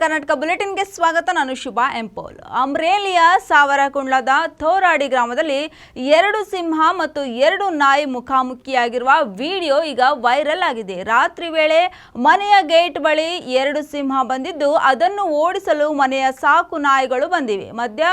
ಕರ್ನಾಟಕ ಬುಲೆಟಿನ್ಗೆ ಸ್ವಾಗತ. ನಾನು ಶುಭಾ ಎಂಪೋಲ್ ಅಮ್ರೇಲಿಯ ಸಾವರಕುಂಡ್ಲದ ಥೋರಾಡಿ ಗ್ರಾಮದಲ್ಲಿ ಎರಡು ಸಿಂಹ ಮತ್ತು ಎರಡು ನಾಯಿ ಮುಖಾಮುಖಿಯಾಗಿರುವ ವಿಡಿಯೋ ಈಗ ವೈರಲ್ ಆಗಿದೆ. ರಾತ್ರಿ ವೇಳೆ ಮನೆಯ ಗೇಟ್ ಬಳಿ ಎರಡು ಸಿಂಹ ಬಂದಿದ್ದು, ಅದನ್ನು ಓಡಿಸಲು ಮನೆಯ ಸಾಕು ನಾಯಿಗಳು ಬಂದಿವೆ. ಮಧ್ಯ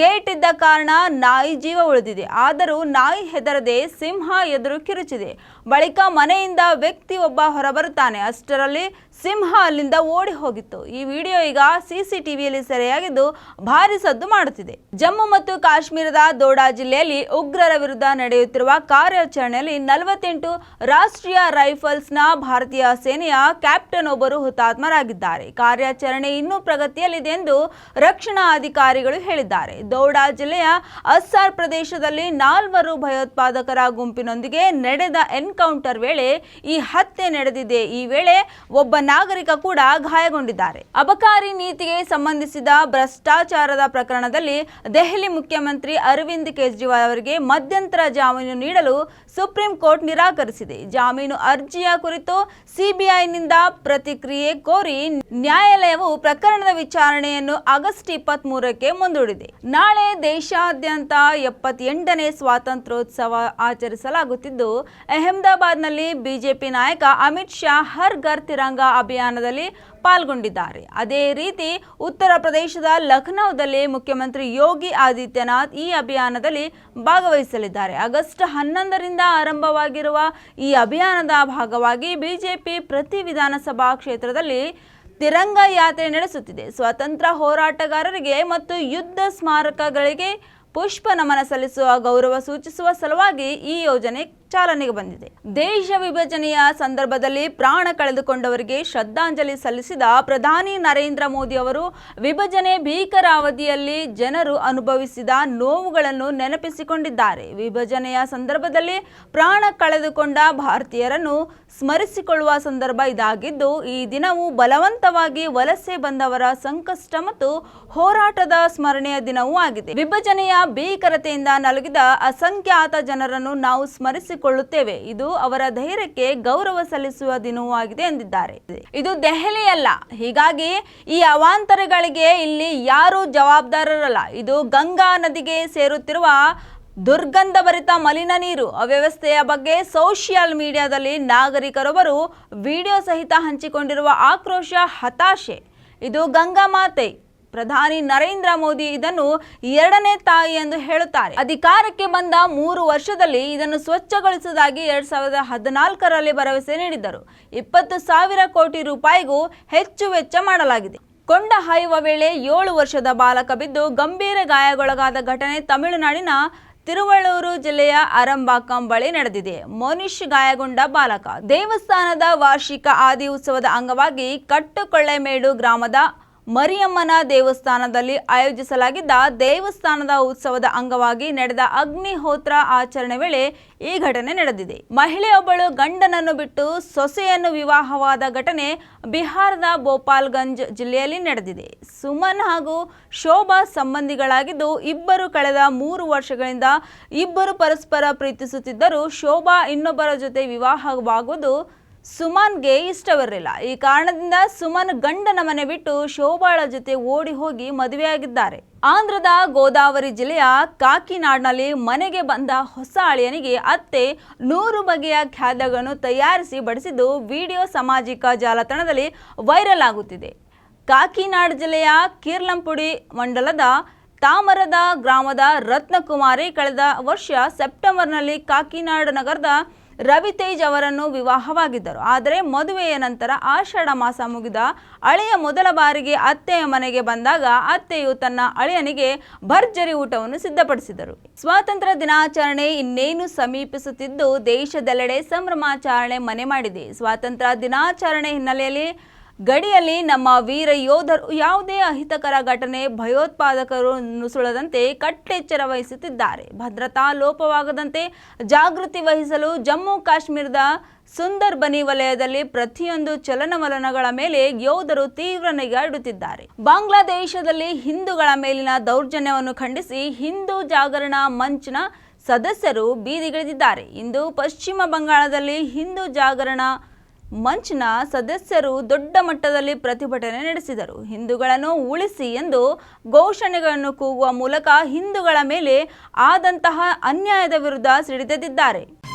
ಗೇಟ್ ಇದ್ದ ಕಾರಣ ನಾಯಿ ಜೀವ ಉಳಿದಿದೆ. ಆದರೂ ನಾಯಿ ಹೆದರದೆ ಸಿಂಹ ಎದುರು ಕಿರುಚಿದೆ. ಬಳಿಕ ಮನೆಯಿಂದ ವ್ಯಕ್ತಿ ಒಬ್ಬ ಹೊರಬರುತ್ತಾನೆ. ಅಷ್ಟರಲ್ಲಿ ಸಿಂಹ ಅಲ್ಲಿಂದ ಓಡಿ ಹೋಗಿತ್ತು. ಈ ವಿಡಿಯೋ ಈಗ ಸಿಸಿಟಿವಿಯಲ್ಲಿ ಸೆರೆಯಾಗಿದ್ದು ಭಾರಿ ಸದ್ದು ಮಾಡುತ್ತಿದೆ. ಜಮ್ಮು ಮತ್ತು ಕಾಶ್ಮೀರದ ದೋಡಾ ಜಿಲ್ಲೆಯಲ್ಲಿ ಉಗ್ರರ ವಿರುದ್ಧ ನಡೆಯುತ್ತಿರುವ ಕಾರ್ಯಾಚರಣೆಯಲ್ಲಿ ನಲವತ್ತೆಂಟು ರಾಷ್ಟ್ರೀಯ ರೈಫಲ್ಸ್ನ ಭಾರತೀಯ ಸೇನೆಯ ಕ್ಯಾಪ್ಟನ್ ಒಬ್ಬರು ಹುತಾತ್ಮರಾಗಿದ್ದಾರೆ. ಕಾರ್ಯಾಚರಣೆ ಇನ್ನೂ ಪ್ರಗತಿಯಲ್ಲಿದೆ ಎಂದು ರಕ್ಷಣಾ ಅಧಿಕಾರಿಗಳು ಹೇಳಿದ್ದಾರೆ. ದೋಡಾ ಜಿಲ್ಲೆಯ ಅಸ್ಸಾರ್ ಪ್ರದೇಶದಲ್ಲಿ ನಾಲ್ವರು ಭಯೋತ್ಪಾದಕರ ಗುಂಪಿನೊಂದಿಗೆ ನಡೆದ ಎನ್ಕೌಂಟರ್ ವೇಳೆ ಈ ಹತ್ಯೆ ನಡೆದಿದೆ. ಈ ವೇಳೆ ಒಬ್ಬ ನಾಗರಿಕ ಕೂಡ ಗಾಯಗೊಂಡಿದ್ದಾರೆ. ಅಬಕಾರಿ ನೀತಿಗೆ ಸಂಬಂಧಿಸಿದ ಭ್ರಷ್ಟಾಚಾರದ ಪ್ರಕರಣದಲ್ಲಿ ದೆಹಲಿ ಮುಖ್ಯಮಂತ್ರಿ ಅರವಿಂದ್ ಕೇಜ್ರಿವಾಲ್ ಅವರಿಗೆ ಮಧ್ಯಂತರ ಜಾಮೀನು ನೀಡಲು ಸುಪ್ರೀಂ ಕೋರ್ಟ್ ನಿರಾಕರಿಸಿದೆ. ಜಾಮೀನು ಅರ್ಜಿಯ ಕುರಿತು ಸಿಬಿಐನಿಂದ ಪ್ರತಿಕ್ರಿಯೆ ಕೋರಿ ನ್ಯಾಯಾಲಯವು ಪ್ರಕರಣದ ವಿಚಾರಣೆಯನ್ನು ಆಗಸ್ಟ್ ಇಪ್ಪತ್ತ್ ಮೂರಕ್ಕೆ ಮುಂದೂಡಿದೆ. ನಾಳೆ ದೇಶಾದ್ಯಂತ ಎಪ್ಪತ್ತೆಂಟನೇ ಸ್ವಾತಂತ್ರ್ಯೋತ್ಸವ ಆಚರಿಸಲಾಗುತ್ತಿದ್ದು, ಅಹಮದಾಬಾದ್ನಲ್ಲಿ ಬಿಜೆಪಿ ನಾಯಕ ಅಮಿತ್ ಶಾ ಹರ್ ಘರ್ ತಿರಂಗ ಅಭಿಯಾನದಲ್ಲಿ ಪಾಲ್ಗೊಂಡಿದ್ದಾರೆ. ಅದೇ ರೀತಿ ಉತ್ತರ ಪ್ರದೇಶದ ಲಖನೌದಲ್ಲಿ ಮುಖ್ಯಮಂತ್ರಿ ಯೋಗಿ ಆದಿತ್ಯನಾಥ್ ಈ ಅಭಿಯಾನದಲ್ಲಿ ಭಾಗವಹಿಸಲಿದ್ದಾರೆ. ಆಗಸ್ಟ್ ಹನ್ನೊಂದರಿಂದ ಆರಂಭವಾಗಿರುವ ಈ ಅಭಿಯಾನದ ಭಾಗವಾಗಿ ಬಿಜೆಪಿ ಪ್ರತಿ ವಿಧಾನಸಭಾ ಕ್ಷೇತ್ರದಲ್ಲಿ ತಿರಂಗ ಯಾತ್ರೆ ನಡೆಸುತ್ತಿದೆ. ಸ್ವಾತಂತ್ರ್ಯ ಹೋರಾಟಗಾರರಿಗೆ ಮತ್ತು ಯುದ್ಧ ಸ್ಮಾರಕಗಳಿಗೆ ಪುಷ್ಪ ನಮನ ಸಲ್ಲಿಸುವ ಗೌರವ ಸೂಚಿಸುವ ಸಲುವಾಗಿ ಈ ಯೋಜನೆ ಚಾಲನೆಗೆ ಬಂದಿದೆ. ದೇಶ ವಿಭಜನೆಯ ಸಂದರ್ಭದಲ್ಲಿ ಪ್ರಾಣ ಕಳೆದುಕೊಂಡವರಿಗೆ ಶ್ರದ್ಧಾಂಜಲಿ ಸಲ್ಲಿಸಿದ ಪ್ರಧಾನಿ ನರೇಂದ್ರ ಮೋದಿ ಅವರು, ವಿಭಜನೆ ಭೀಕರ ಅವಧಿಯಲ್ಲಿ ಜನರು ಅನುಭವಿಸಿದ ನೋವುಗಳನ್ನು ನೆನಪಿಸಿಕೊಂಡಿದ್ದಾರೆ. ವಿಭಜನೆಯ ಸಂದರ್ಭದಲ್ಲಿ ಪ್ರಾಣ ಕಳೆದುಕೊಂಡ ಭಾರತೀಯರನ್ನು ಸ್ಮರಿಸಿಕೊಳ್ಳುವ ಸಂದರ್ಭ ಇದಾಗಿದ್ದು, ಈ ದಿನವು ಬಲವಂತವಾಗಿ ವಲಸೆ ಬಂದವರ ಸಂಕಷ್ಟ ಮತ್ತು ಹೋರಾಟದ ಸ್ಮರಣೆಯ ದಿನವೂ ಆಗಿದೆ. ವಿಭಜನೆಯ ಭೀಕರತೆಯಿಂದ ನಲುಗಿದ ಅಸಂಖ್ಯಾತ ಜನರನ್ನು ನಾವು ಸ್ಮರಿಸಿಕೊಳ್ಳುತ್ತೇವೆ ಇದು ಅವರ ಧೈರ್ಯಕ್ಕೆ ಗೌರವ ಸಲ್ಲಿಸುವ ದಿನವೂ ಆಗಿದೆ ಎಂದಿದ್ದಾರೆ. ಇದು ದೆಹಲಿಯಲ್ಲ. ಹೀಗಾಗಿ ಈ ಅವಾಂತರಗಳಿಗೆ ಇಲ್ಲಿ ಯಾರು ಜವಾಬ್ದಾರರಲ್ಲ. ಇದು ಗಂಗಾ ನದಿಗೆ ಸೇರುತ್ತಿರುವ ದುರ್ಗಂಧಭರಿತ ಮಲಿನ ನೀರು. ಅವ್ಯವಸ್ಥೆಯ ಬಗ್ಗೆ ಸೋಷಿಯಲ್ ಮೀಡಿಯಾದಲ್ಲಿ ನಾಗರಿಕರೊಬ್ಬರು ವಿಡಿಯೋ ಸಹಿತ ಹಂಚಿಕೊಂಡಿರುವ ಆಕ್ರೋಶ, ಹತಾಶೆ. ಇದು ಗಂಗಾ ಮಾತೆ. ಪ್ರಧಾನಿ ನರೇಂದ್ರ ಮೋದಿ ಇದನ್ನು ಎರಡನೇ ತಾಯಿ ಎಂದು ಹೇಳುತ್ತಾರೆ. ಅಧಿಕಾರಕ್ಕೆ ಬಂದ ಮೂರು ವರ್ಷದಲ್ಲಿ ಇದನ್ನು ಸ್ವಚ್ಛಗೊಳಿಸುವುದಾಗಿ ಎರಡ್ ಸಾವಿರದ ಹದಿನಾಲ್ಕರಲ್ಲಿ ಭರವಸೆ ನೀಡಿದ್ದರು. ಇಪ್ಪತ್ತು ಸಾವಿರ ಕೋಟಿ ರೂಪಾಯಿಗೂ ಹೆಚ್ಚು ವೆಚ್ಚ ಮಾಡಲಾಗಿದೆ. ಕೊಂಡ ಹಾಯುವ ವೇಳೆ ಏಳು ವರ್ಷದ ಬಾಲಕ ಬಿದ್ದು ಗಂಭೀರ ಗಾಯಗೊಳಗಾದ ಘಟನೆ ತಮಿಳುನಾಡಿನ ತಿರುವಳ್ಳೂರು ಜಿಲ್ಲೆಯ ಅರಂಬಾಕಂ ಬಳಿ ನಡೆದಿದೆ. ಮೋನಿಶ್ ಗಾಯಗೊಂಡ ಬಾಲಕ ದೇವಸ್ಥಾನದ ವಾರ್ಷಿಕ ಆದಿ ಉತ್ಸವದ ಅಂಗವಾಗಿ ಕಟ್ಟುಕೊಳ್ಳೆಮೇಡು ಗ್ರಾಮದ ಮರಿಯಮ್ಮನ ದೇವಸ್ಥಾನದಲ್ಲಿ ಆಯೋಜಿಸಲಾಗಿದ್ದ ದೇವಸ್ಥಾನದ ಉತ್ಸವದ ಅಂಗವಾಗಿ ನಡೆದ ಅಗ್ನಿಹೋತ್ರ ಆಚರಣೆ ವೇಳೆ ಈ ಘಟನೆ ನಡೆದಿದೆ. ಮಹಿಳೆಯೊಬ್ಬಳು ಗಂಡನನ್ನು ಬಿಟ್ಟು ಸೊಸೆಯನ್ನು ವಿವಾಹವಾದ ಘಟನೆ ಬಿಹಾರದ ಭೋಪಾಲ್ಗಂಜ್ ಜಿಲ್ಲೆಯಲ್ಲಿ ನಡೆದಿದೆ. ಸುಮನ್ ಹಾಗೂ ಶೋಭಾ ಸಂಬಂಧಿಗಳಾಗಿದ್ದು ಇಬ್ಬರು ಕಳೆದ ಮೂರು ವರ್ಷಗಳಿಂದ ಇಬ್ಬರು ಪರಸ್ಪರ ಪ್ರೀತಿಸುತ್ತಿದ್ದರೂ ಶೋಭಾ ಇನ್ನೊಬ್ಬರ ಜೊತೆ ವಿವಾಹವಾಗುವುದು ಸುಮನ್ಗೆ ಇಷ್ಟವಿರಲಿಲ್ಲ. ಈ ಕಾರಣದಿಂದ ಸುಮನ್ ಗಂಡನ ಮನೆ ಬಿಟ್ಟು ಶೋಭಾಳ ಜೊತೆ ಓಡಿ ಹೋಗಿ ಮದುವೆಯಾಗಿದ್ದಾರೆ. ಆಂಧ್ರದ ಗೋದಾವರಿ ಜಿಲ್ಲೆಯ ಕಾಕಿನಾಡ್ನಲ್ಲಿ ಮನೆಗೆ ಬಂದ ಹೊಸ ಅಳಿಯನಿಗೆ ಅತ್ತೆ ನೂರು ಬಗೆಯ ಖಾದ್ಯಗಳನ್ನು ತಯಾರಿಸಿ ಬಡಿಸಿದ್ದು ವಿಡಿಯೋ ಸಾಮಾಜಿಕ ಜಾಲತಾಣದಲ್ಲಿ ವೈರಲ್ ಆಗುತ್ತಿದೆ. ಕಾಕಿನಾಡ್ ಜಿಲ್ಲೆಯ ಕೀರ್ಲಂಪುಡಿ ಮಂಡಲದ ತಾಮರದ ಗ್ರಾಮದ ರತ್ನಕುಮಾರಿ ಕಳೆದ ವರ್ಷ ಸೆಪ್ಟೆಂಬರ್ನಲ್ಲಿ ಕಾಕಿನಾಡ್ ನಗರದ ರವಿತೇಜ್ ಅವರನ್ನು ವಿವಾಹವಾಗಿದ್ದರು. ಆದರೆ ಮದುವೆಯ ನಂತರ ಆಷಾಢ ಮಾಸ ಮುಗಿದ ಅಳೆಯ ಮೊದಲ ಬಾರಿಗೆ ಅತ್ತೆಯ ಮನೆಗೆ ಬಂದಾಗ ಅತ್ತೆಯು ತನ್ನ ಅಳಿಯನಿಗೆ ಭರ್ಜರಿ ಊಟವನ್ನು ಸಿದ್ಧಪಡಿಸಿದರು. ಸ್ವಾತಂತ್ರ್ಯ ದಿನಾಚರಣೆ ಇನ್ನೇನು ಸಮೀಪಿಸುತ್ತಿದ್ದು ದೇಶದೆಲ್ಲೆಡೆ ಸಂಭ್ರಮಾಚರಣೆ ಮನೆ ಮಾಡಿದೆ. ಸ್ವಾತಂತ್ರ್ಯ ದಿನಾಚರಣೆ ಹಿನ್ನೆಲೆಯಲ್ಲಿ ಗಡಿಯಲ್ಲಿ ನಮ್ಮ ವೀರ ಯೋಧರು ಯಾವುದೇ ಅಹಿತಕರ ಘಟನೆ ಭಯೋತ್ಪಾದಕರು ನುಸುಳದಂತೆ ಕಟ್ಟೆಚ್ಚರ ವಹಿಸುತ್ತಿದ್ದಾರೆ. ಭದ್ರತಾ ಲೋಪವಾಗದಂತೆ ಜಾಗೃತಿ ವಹಿಸಲು ಜಮ್ಮು ಕಾಶ್ಮೀರದ ಸುಂದರ್ ಬನಿ ವಲಯದಲ್ಲಿ ಪ್ರತಿಯೊಂದು ಚಲನವಲನಗಳ ಮೇಲೆ ಯೋಧರು ತೀವ್ರ ನಿಗಾ ಇಡುತ್ತಿದ್ದಾರೆ ಬಾಂಗ್ಲಾದೇಶದಲ್ಲಿ ಹಿಂದೂಗಳ ಮೇಲಿನ ದೌರ್ಜನ್ಯವನ್ನು ಖಂಡಿಸಿ ಹಿಂದೂ ಜಾಗರಣ ಮಂಚ್ನ ಸದಸ್ಯರು ಬೀದಿಗಿಳಿದಿದ್ದಾರೆ. ಇಂದು ಪಶ್ಚಿಮ ಬಂಗಾಳದಲ್ಲಿ ಹಿಂದೂ ಜಾಗರಣ ಮಂಚ್ನ ಸದಸ್ಯರು ದೊಡ್ಡ ಮಟ್ಟದಲ್ಲಿ ಪ್ರತಿಭಟನೆ ನಡೆಸಿದರು. ಹಿಂದೂಗಳನ್ನು ಉಳಿಸಿ ಎಂದು ಘೋಷಣೆಗಳನ್ನು ಕೂಗುವ ಮೂಲಕ ಹಿಂದೂಗಳ ಮೇಲೆ ಆದಂತಹ ಅನ್ಯಾಯದ ವಿರುದ್ಧ ಸಿಡಿದೆದ್ದಿದ್ದಾರೆ.